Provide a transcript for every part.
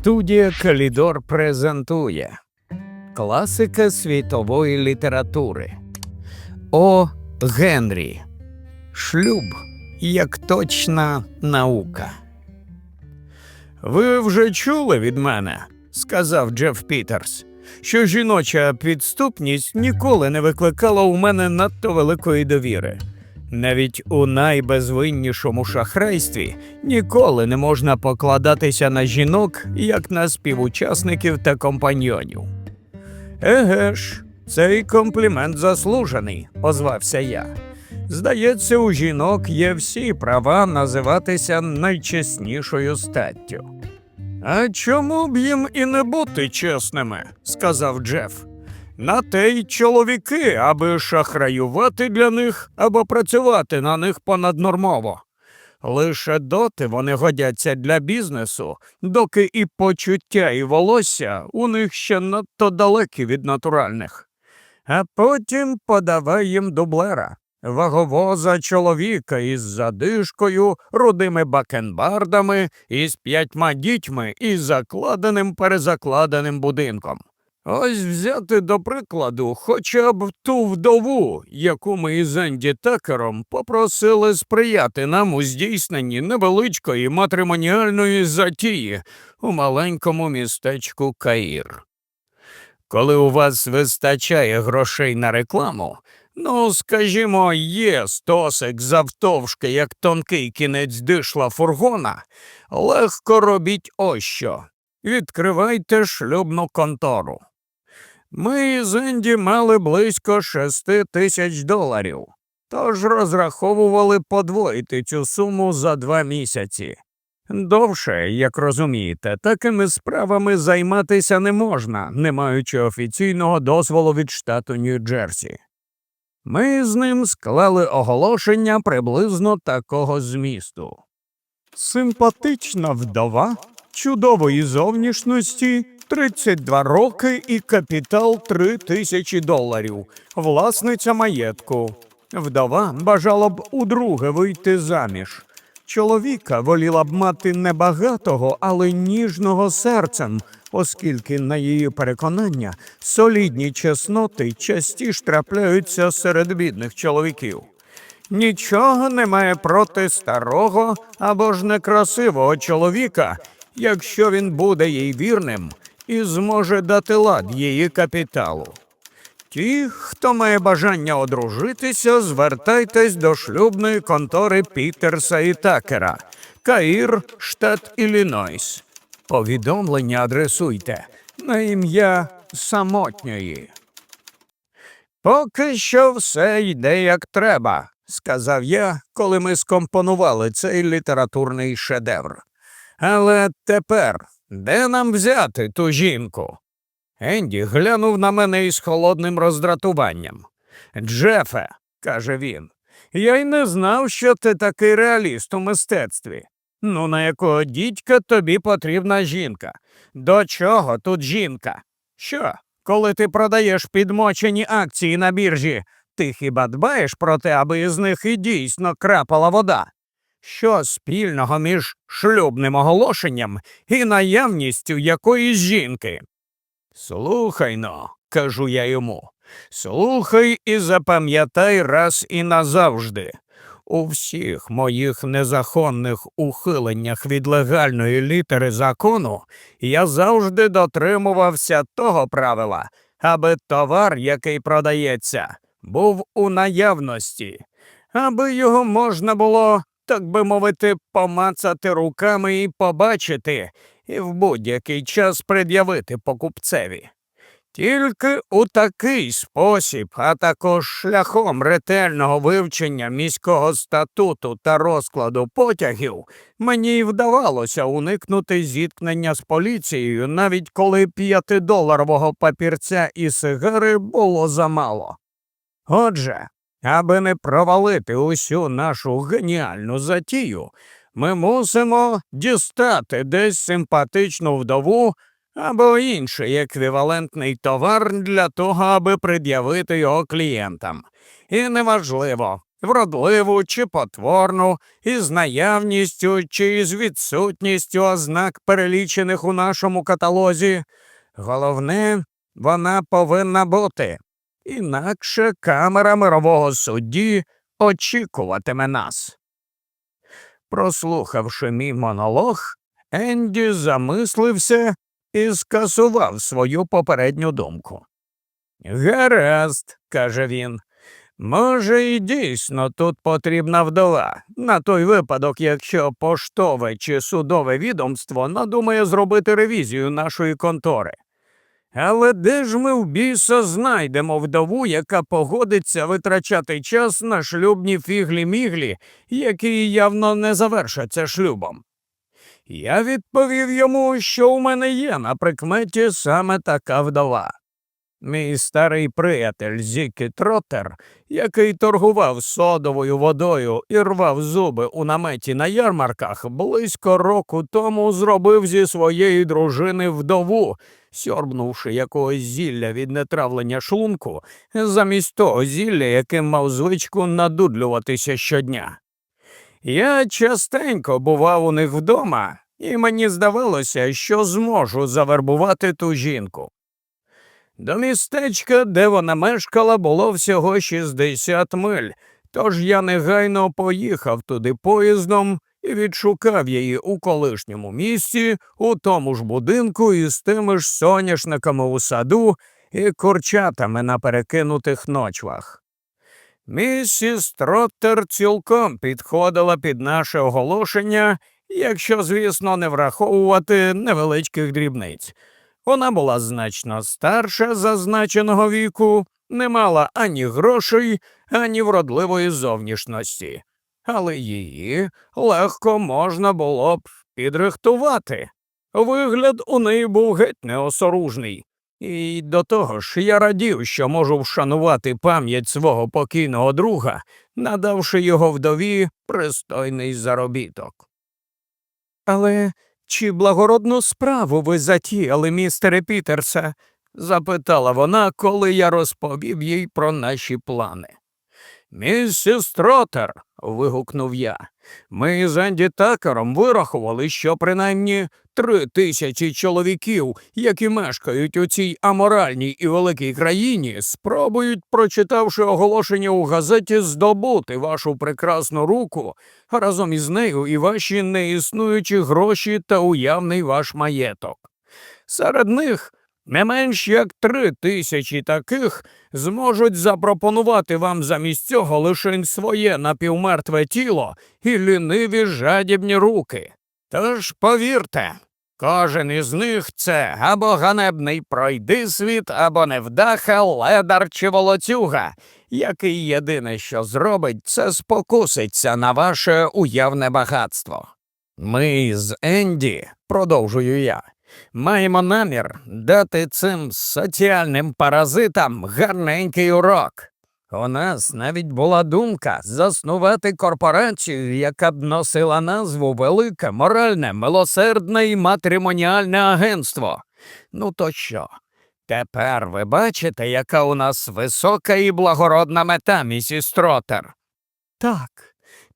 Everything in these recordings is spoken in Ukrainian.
Студія Калідор презентує Класика світової літератури О. Генрі Шлюб як точна наука. Ви вже чули від мене, сказав Джеф Пітерс, що жіноча підступність ніколи не викликала у мене надто великої довіри. Навіть у найбезвиннішому шахрайстві ніколи не можна покладатися на жінок, як на співучасників та компаньйонів. Еге ж, цей комплімент заслужений, озвався я. Здається, у жінок є всі права називатися найчеснішою статтю. А чому б їм і не бути чесними? сказав Джеф. На те й чоловіки, аби шахраювати для них або працювати на них понаднормово. Лише доти вони годяться для бізнесу, доки і почуття, і волосся у них ще надто далекі від натуральних. А потім подавай їм дублера. Ваговоза чоловіка із задишкою, рудими бакенбардами, із п'ятьма дітьми і закладеним перезакладеним будинком. Ось взяти до прикладу хоча б ту вдову, яку ми із Енді Такером попросили сприяти нам у здійсненні невеличкої матримоніальної затії у маленькому містечку Каїр. Коли у вас вистачає грошей на рекламу, ну, скажімо, є стосик завтовшки, як тонкий кінець дишла фургона, легко робіть ось що. Відкривайте шлюбну контору. Ми з Енді мали близько шести тисяч доларів, тож розраховували подвоїти цю суму за два місяці. Довше, як розумієте, такими справами займатися не можна, не маючи офіційного дозволу від штату Нью-Джерсі. Ми з ним склали оголошення приблизно такого змісту. Симпатична вдова, чудової зовнішності, 32 роки і капітал 3 тисячі доларів, власниця маєтку. Вдова бажала б удруге вийти заміж. Чоловіка воліла б мати небагатого, але ніжного серцем, оскільки, на її переконання, солідні чесноти частіше трапляються серед бідних чоловіків. Нічого немає проти старого або ж некрасивого чоловіка, якщо він буде їй вірним і зможе дати лад її капіталу. Ті, хто має бажання одружитися, звертайтесь до шлюбної контори Пітерса і Такера, Каїр, штат Іллінойс. Повідомлення адресуйте на ім'я самотньої. Поки що все йде як треба, сказав я, коли ми скомпонували цей літературний шедевр. Але тепер де нам взяти ту жінку? Енді глянув на мене із холодним роздратуванням. Джефе, каже він, я й не знав, що ти такий реаліст у мистецтві. Ну, на якого дідька тобі потрібна жінка? До чого тут жінка? Що, коли ти продаєш підмочені акції на біржі, ти хіба дбаєш про те, аби із них і дійсно крапала вода? Що спільного між шлюбним оголошенням і наявністю якоїсь жінки? Слухай но, кажу я йому, слухай і запам'ятай раз і назавжди. У всіх моїх незаконних ухиленнях від легальної літери закону я завжди дотримувався того правила, аби товар, який продається, був у наявності, аби його можна було, так би мовити, помацати руками і побачити, і в будь-який час пред'явити покупцеві. Тільки у такий спосіб, а також шляхом ретельного вивчення міського статуту та розкладу потягів, мені й вдавалося уникнути зіткнення з поліцією, навіть коли п'ятидоларового папірця і сигари було замало. Отже, аби не провалити усю нашу геніальну затію, ми мусимо дістати десь симпатичну вдову або інший еквівалентний товар для того, аби пред'явити його клієнтам. І неважливо, вродливу чи потворну, із наявністю чи з відсутністю ознак, перелічених у нашому каталозі. Головне, вона повинна бути. Інакше камера мирового судді очікуватиме нас. Прослухавши мій монолог, Енді замислився і скасував свою попередню думку. Гаразд, каже він. Може, і дійсно тут потрібна вдова, на той випадок, якщо поштове чи судове відомство надумає зробити ревізію нашої контори. Але де ж ми в біса знайдемо вдову, яка погодиться витрачати час на шлюбні фіглі-міглі, які явно не завершаться шлюбом? Я відповів йому, що у мене є на прикметі саме така вдова. Мій старий приятель Зікі Троттер, який торгував содовою водою і рвав зуби у наметі на ярмарках, близько року тому зробив зі своєї дружини вдову, сьорбнувши якогось зілля від нетравлення шлунку, замість того зілля, яким мав звичку надудлюватися щодня. Я частенько бував у них вдома, і мені здавалося, що зможу завербувати ту жінку. До містечка, де вона мешкала, було всього 60 миль, тож я негайно поїхав туди поїздом і відшукав її у колишньому місці, у тому ж будинку із тими ж соняшниками у саду і курчатами на перекинутих ночвах. Місіс Троттер цілком підходила під наше оголошення, якщо, звісно, не враховувати невеличких дрібниць. Вона була значно старша зазначеного віку, не мала ані грошей, ані вродливої зовнішності, але її легко можна було б підрихтувати. Вигляд у неї був геть неосоружний. І до того ж я радів, що можу вшанувати пам'ять свого покійного друга, надавши його вдові пристойний заробіток. Але чи благородну справу ви затіяли, містере Пітерсе? запитала вона, коли я розповів їй про наші плани. Місіс Тротер, вигукнув я, ми з Енді Такером вирахували, що принаймні три тисячі чоловіків, які мешкають у цій аморальній і великій країні, спробують, прочитавши оголошення у газеті, здобути вашу прекрасну руку, а разом із нею і ваші неіснуючі гроші та уявний ваш маєток. Серед них не менш як три тисячі таких зможуть запропонувати вам замість цього лише своє напівмертве тіло і ліниві жадібні руки. Тож повірте, кожен із них це або ганебний пройдисвіт, або невдаха, ледар чи волоцюга, який єдине, що зробить, це спокуситься на ваше уявне багатство. Ми з Енді, продовжую я, маємо намір дати цим соціальним паразитам гарненький урок. У нас навіть була думка заснувати корпорацію, яка б носила назву Велике моральне, милосердне і матримоніальне агентство. Ну то що? Тепер ви бачите, яка у нас висока і благородна мета, місіс Тротер. Так,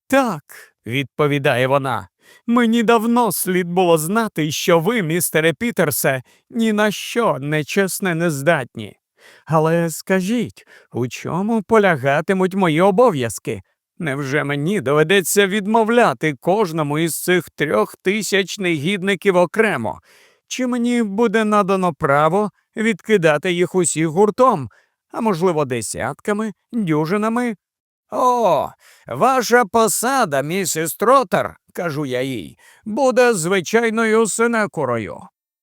так, відповідає вона. Мені давно слід було знати, що ви, містере Пітерсе, ні на що нечесне не здатні. Але скажіть, у чому полягатимуть мої обов'язки? Невже мені доведеться відмовляти кожному із цих трьох тисяч негідників окремо? Чи мені буде надано право відкидати їх усіх гуртом, а можливо, десятками, дюжинами? О, ваша посада, місіс Тротер, кажу я їй, буде звичайною синекурою.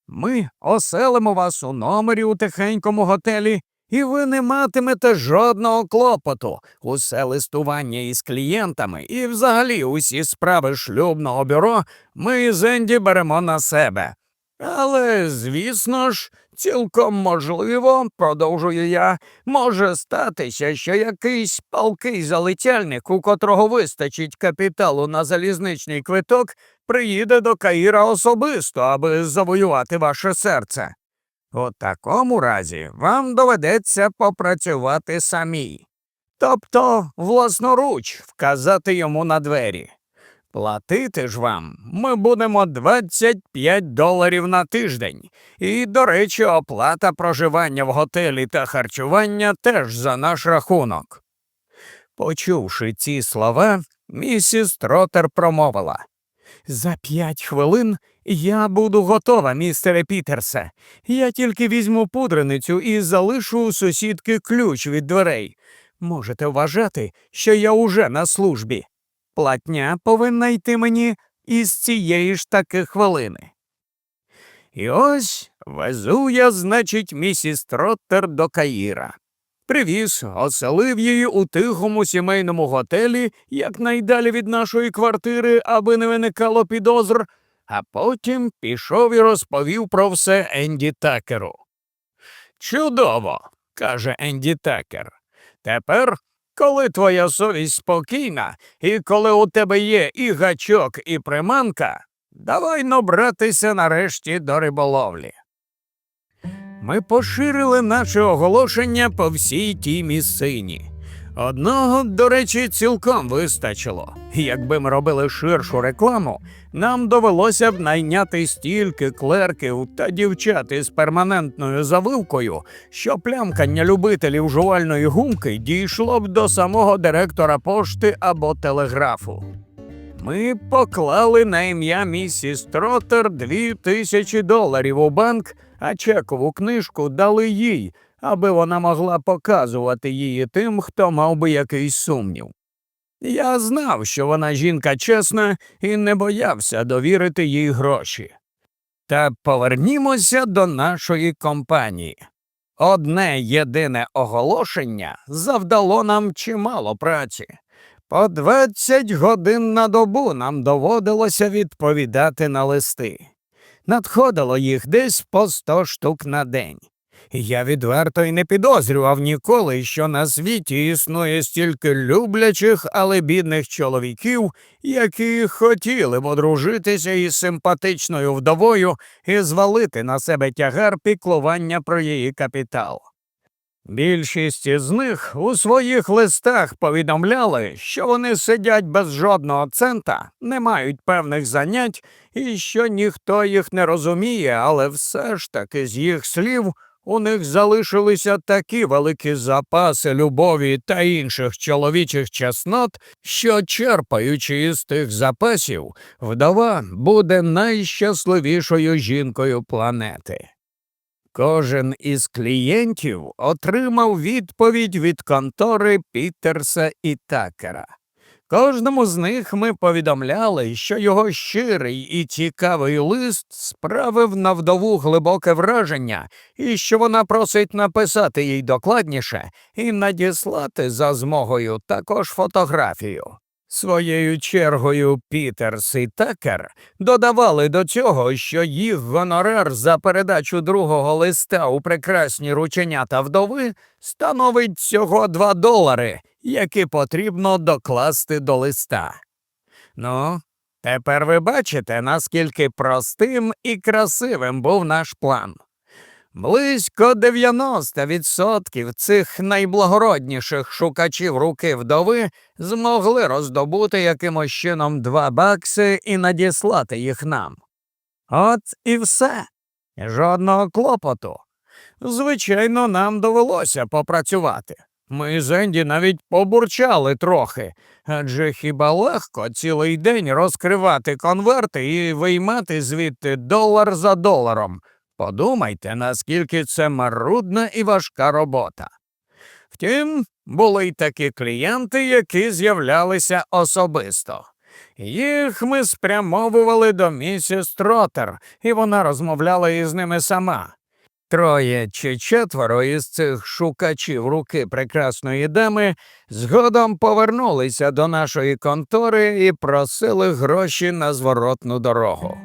Ми оселимо вас у номері у тихенькому готелі, і ви не матимете жодного клопоту. Усе листування із клієнтами і взагалі усі справи шлюбного бюро ми з Енді беремо на себе. Але, звісно ж, цілком можливо, продовжую я, може статися, що якийсь палкий залетяльник, у котрого вистачить капіталу на залізничний квиток, приїде до Каїра особисто, аби завоювати ваше серце. У такому разі вам доведеться попрацювати самій. тобто власноруч вказати йому на двері. Платити ж вам ми будемо 25 доларів на тиждень. І, до речі, оплата проживання в готелі та харчування теж за наш рахунок. Почувши ці слова, місіс Тротер промовила. За п'ять хвилин я буду готова, містере Пітерсе. Я тільки візьму пудреницю і залишу у сусідки ключ від дверей. Можете вважати, що я уже на службі. Платня повинна йти мені із цієї ж таки хвилини. І ось везу я, значить, місіс Троттер до Каїра. Привіз, оселив її у тихому сімейному готелі, якнайдалі від нашої квартири, аби не виникало підозр, а потім пішов і розповів про все Енді Такеру. Чудово, каже Енді Такер. Тепер, коли твоя совість спокійна, і коли у тебе є і гачок, і приманка, давай набратися нарешті до риболовлі. Ми поширили наше оголошення по всій тій місцині. Одного, до речі, цілком вистачило. Якби ми робили ширшу рекламу, нам довелося б найняти стільки клерків та дівчат із перманентною завивкою, що плямкання любителів жувальної гумки дійшло б до самого директора пошти або телеграфу. Ми поклали на ім'я місіс Тротер дві тисячі доларів у банк, а чекову книжку дали їй, аби вона могла показувати її тим, хто мав би якийсь сумнів. Я знав, що вона жінка чесна і не боявся довірити їй гроші. Та повернімося до нашої компанії. Одне єдине оголошення завдало нам чимало праці. По 20 годин на добу нам доводилося відповідати на листи. Надходило їх десь по 100 штук на день. Я відверто й не підозрював ніколи, що на світі існує стільки люблячих, але бідних чоловіків, які хотіли б одружитися із симпатичною вдовою і звалити на себе тягар піклування про її капітал. Більшість із них у своїх листах повідомляли, що вони сидять без жодного цента, не мають певних занять і що ніхто їх не розуміє, але все ж таки з їх слів у них залишилися такі великі запаси любові та інших чоловічих чеснот, що, черпаючи із тих запасів, вдова буде найщасливішою жінкою планети. Кожен із клієнтів отримав відповідь від контори Пітерса і Такера. Кожному з них ми повідомляли, що його щирий і цікавий лист справив на вдову глибоке враження, і що вона просить написати їй докладніше і надіслати за змогою також фотографію. Своєю чергою Пітерс і Такер додавали до цього, що їх гонорар за передачу другого листа у прекрасні рученята вдови становить всього 2 долари, які потрібно докласти до листа. Ну, тепер ви бачите, наскільки простим і красивим був наш план. Близько 90% цих найблагородніших шукачів руки вдови змогли роздобути якимось чином два бакси і надіслати їх нам. От і все. Жодного клопоту. Звичайно, нам довелося попрацювати. Ми з Енді навіть побурчали трохи, адже хіба легко цілий день розкривати конверти і виймати звідти долар за доларом. Подумайте, наскільки це марудна і важка робота. Втім, були й такі клієнти, які з'являлися особисто. Їх ми спрямовували до місіс Тротер, і вона розмовляла із ними сама. Троє чи четверо із цих шукачів руки прекрасної дами згодом повернулися до нашої контори і просили гроші на зворотну дорогу.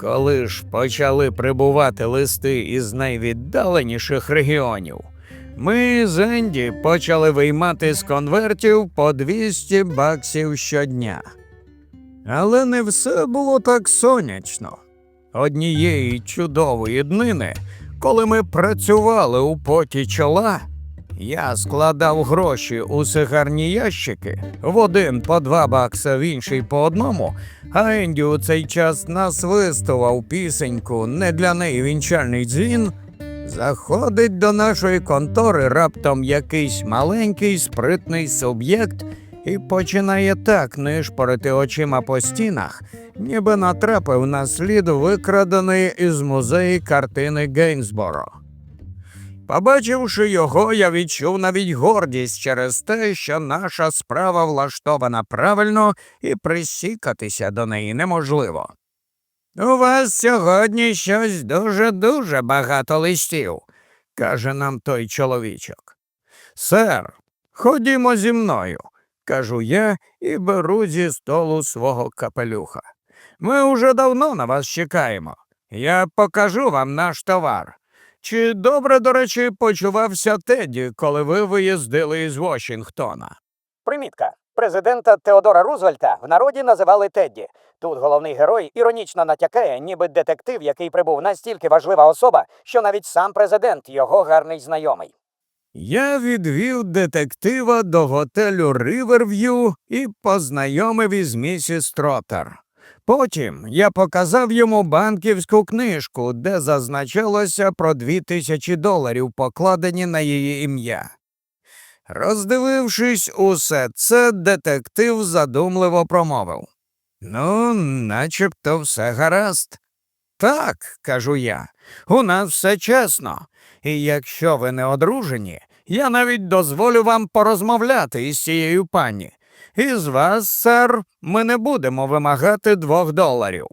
Коли ж почали прибувати листи із найвіддаленіших регіонів, ми з Енді почали виймати з конвертів по 200 баксів щодня. Але не все було так сонячно. Однієї чудової днини, коли ми працювали у поті чола, Я складав гроші у сигарні ящики в один по два бакса, в інший по одному, а Енді у цей час насвистував пісеньку не для неї вінчальний дзвін. Заходить до нашої контори раптом якийсь маленький спритний суб'єкт і починає так нишпорити очима по стінах, ніби натрапив на слід викраденої із музею картини Гейнсборо. Побачивши його, я відчув навіть гордість через те, що наша справа влаштована правильно і присікатися до неї неможливо. У вас сьогодні щось дуже-дуже багато листів, каже нам той чоловічок. Сер, ходімо зі мною, кажу я і беру зі столу свого капелюха. Ми уже давно на вас чекаємо. Я покажу вам наш товар. Чи добре, до речі, почувався Теді, коли ви виїздили із Вашингтона? Примітка. Президента Теодора Рузвельта в народі називали Тедді. Тут головний герой іронічно натякає, ніби детектив, який прибув настільки важлива особа, що навіть сам президент його гарний знайомий. Я відвів детектива до готелю Риверв'ю і познайомив із місіс Тротер. Потім я показав йому банківську книжку, де зазначалося про дві тисячі доларів, покладені на її ім'я. Роздивившись усе це, детектив задумливо промовив. Ну, начебто все гаразд. Так, кажу я, у нас все чесно. І якщо ви не одружені, я навіть дозволю вам порозмовляти із цією пані. Із вас, сер, ми не будемо вимагати двох доларів.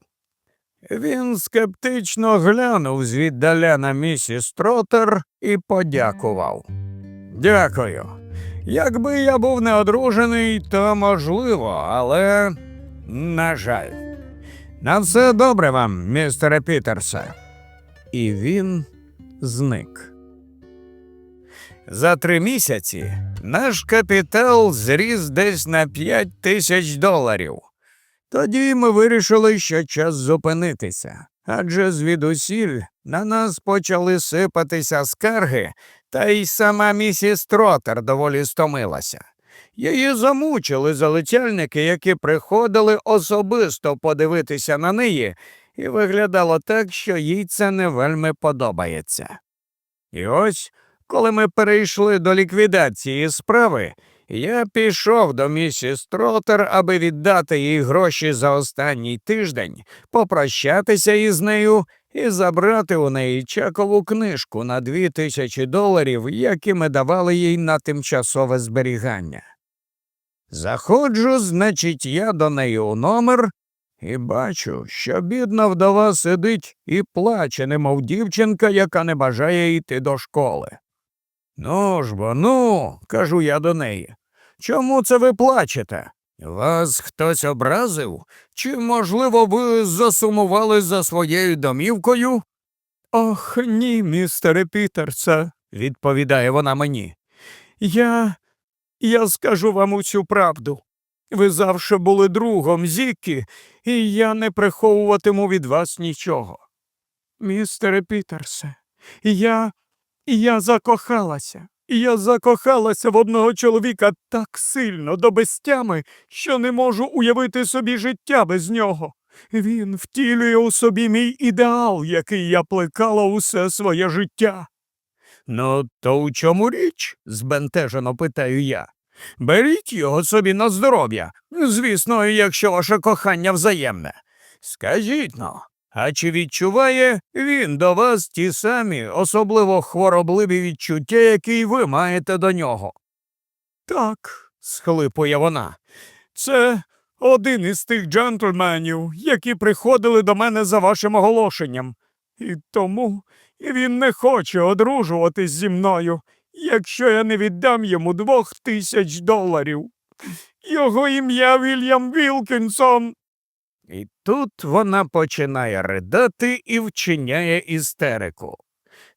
Він скептично глянув звіддаля на місіс Тротер і подякував. Дякую. Якби я був не одружений, то можливо, але на жаль. На все добре вам, містере Пітерсе. І він зник. За три місяці наш капітал зріс десь на п'ять тисяч доларів. Тоді ми вирішили, що час зупинитися, адже звідусіль на нас почали сипатися скарги, та й сама місіс Тротер доволі стомилася. Її замучили залицяльники, які приходили особисто подивитися на неї, і виглядало так, що їй це не вельми подобається. І ось, коли ми перейшли до ліквідації справи, я пішов до місіс Тротер, аби віддати їй гроші за останній тиждень, попрощатися із нею і забрати у неї чекову книжку на дві тисячі доларів, які ми давали їй на тимчасове зберігання. Заходжу, значить, я до неї у номер і бачу, що бідна вдова сидить і плаче, немов дівчинка, яка не бажає йти до школи. Ну ж бо, ну, кажу я до неї. Чому це ви плачете? Вас хтось образив? Чи, можливо, ви засумували за своєю домівкою? Ох, ні, містере Пітерсе, відповідає вона мені. Я. я скажу вам усю правду. Ви завше були другом Зікі, і я не приховуватиму від вас нічого. Містере Пітерсе, я. Я закохалася. Я закохалася в одного чоловіка так сильно до безтями, що не можу уявити собі життя без нього. Він втілює у собі мій ідеал, який я плекала усе своє життя. Ну, то у чому річ? збентежено питаю я. Беріть його собі на здоров'я, звісно, якщо ваше кохання взаємне. Скажіть но, а чи відчуває він до вас ті самі особливо хворобливі відчуття, які ви маєте до нього? Так, схлипує вона. Це один із тих джентльменів, які приходили до мене за вашим оголошенням. І тому він не хоче одружуватись зі мною, якщо я не віддам йому двох тисяч доларів. Його ім'я Вільям Вілкінсон. І тут вона починає ридати і вчиняє істерику.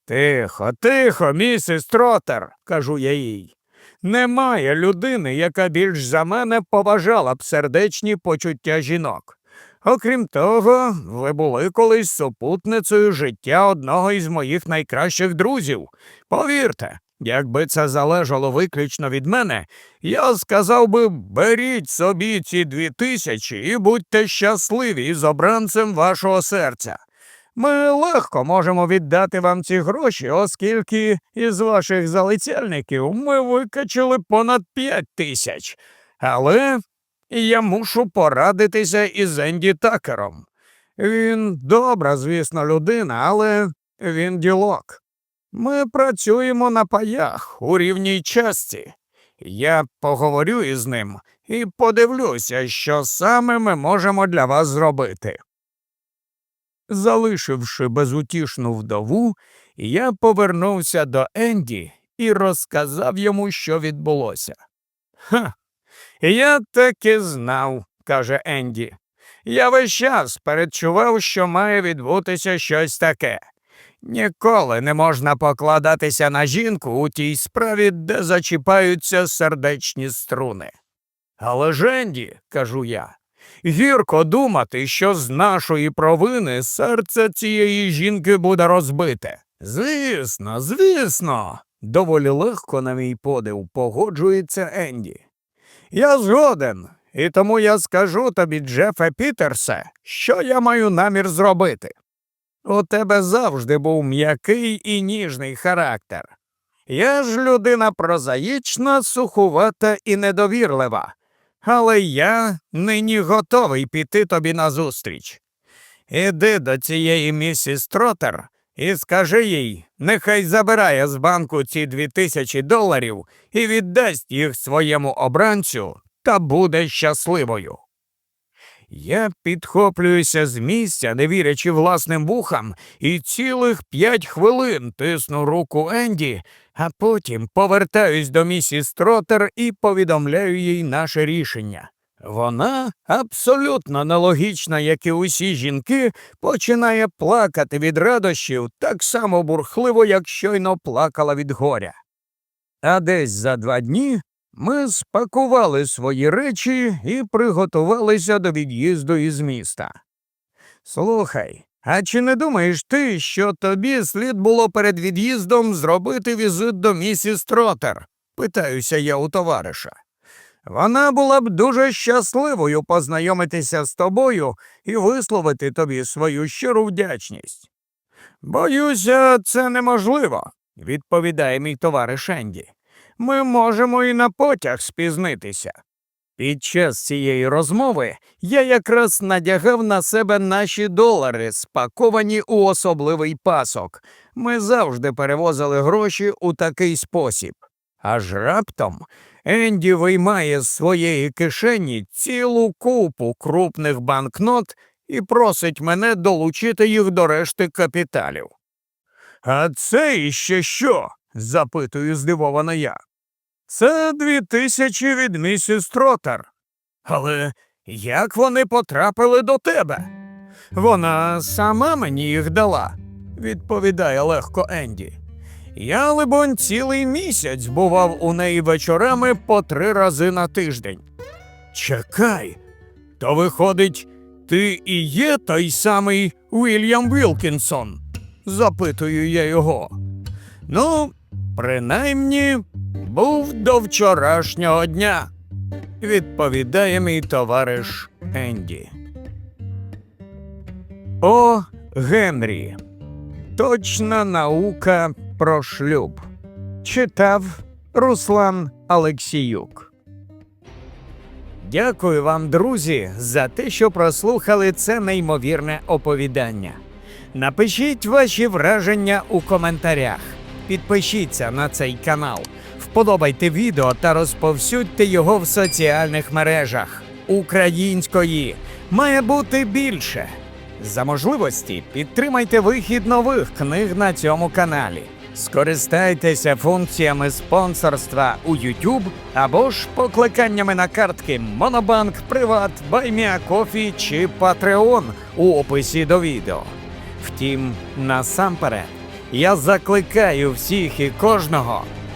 Тихо, тихо, місіс Тротер, кажу я їй. Немає людини, яка більш за мене поважала б сердечні почуття жінок. Окрім того, ви були колись супутницею життя одного із моїх найкращих друзів. Повірте, Якби це залежало виключно від мене, я сказав би беріть собі ці дві тисячі і будьте щасливі з обранцем вашого серця. Ми легко можемо віддати вам ці гроші, оскільки із ваших залицяльників ми викачали понад п'ять тисяч. Але я мушу порадитися із Енді Такером. Він добра, звісно, людина, але він ділок. Ми працюємо на паях у рівній часті. Я поговорю із ним і подивлюся, що саме ми можемо для вас зробити. Залишивши безутішну вдову, я повернувся до Енді і розказав йому, що відбулося. Ха, я так і знав, каже Енді. Я весь час передчував, що має відбутися щось таке. Ніколи не можна покладатися на жінку у тій справі, де зачіпаються сердечні струни. Але ж, Енді, кажу я, гірко думати, що з нашої провини серце цієї жінки буде розбите. Звісно, звісно, доволі легко на мій подив погоджується Енді. Я згоден, і тому я скажу тобі, Джефе Пітерсе, що я маю намір зробити. У тебе завжди був м'який і ніжний характер. Я ж людина прозаїчна, сухувата і недовірлива, але я нині готовий піти тобі назустріч. Іди до цієї місіс Тротер і скажи їй, нехай забирає з банку ці дві тисячі доларів і віддасть їх своєму обранцю та буде щасливою. Я підхоплююся з місця, не вірячи власним вухам, і цілих п'ять хвилин тисну руку Енді, а потім повертаюсь до місіс Тротер і повідомляю їй наше рішення. Вона, абсолютно нелогічна, як і усі жінки, починає плакати від радощів так само бурхливо, як щойно плакала від горя. А десь за два дні ми спакували свої речі і приготувалися до від'їзду із міста. Слухай, а чи не думаєш ти, що тобі слід було перед від'їздом зробити візит до місіс Тротер? питаюся я у товариша. Вона була б дуже щасливою познайомитися з тобою і висловити тобі свою щиру вдячність. Боюся, це неможливо, відповідає мій товариш Енді ми можемо і на потяг спізнитися. Під час цієї розмови я якраз надягав на себе наші долари, спаковані у особливий пасок. Ми завжди перевозили гроші у такий спосіб. Аж раптом Енді виймає з своєї кишені цілу купу крупних банкнот і просить мене долучити їх до решти капіталів. А це іще що? запитую здивовано я. Це дві тисячі від місіс Тротер. Але як вони потрапили до тебе? Вона сама мені їх дала, відповідає легко Енді. Я, либонь, цілий місяць бував у неї вечорами по три рази на тиждень. Чекай, то виходить, ти і є той самий Уільям Вілкінсон? запитую я його. Ну, принаймні, був до вчорашнього дня, відповідає мій товариш Енді. О Генрі. Точна наука про шлюб. Читав Руслан Алексіюк. Дякую вам, друзі, за те, що прослухали це неймовірне оповідання. Напишіть ваші враження у коментарях. Підпишіться на цей канал, вподобайте відео та розповсюдьте його в соціальних мережах. Української має бути більше. За можливості підтримайте вихід нових книг на цьому каналі. Скористайтеся функціями спонсорства у YouTube або ж покликаннями на картки Монобанк, Приват, Байміакофі чи Patreon у описі до відео. Втім, насамперед, я закликаю всіх і кожного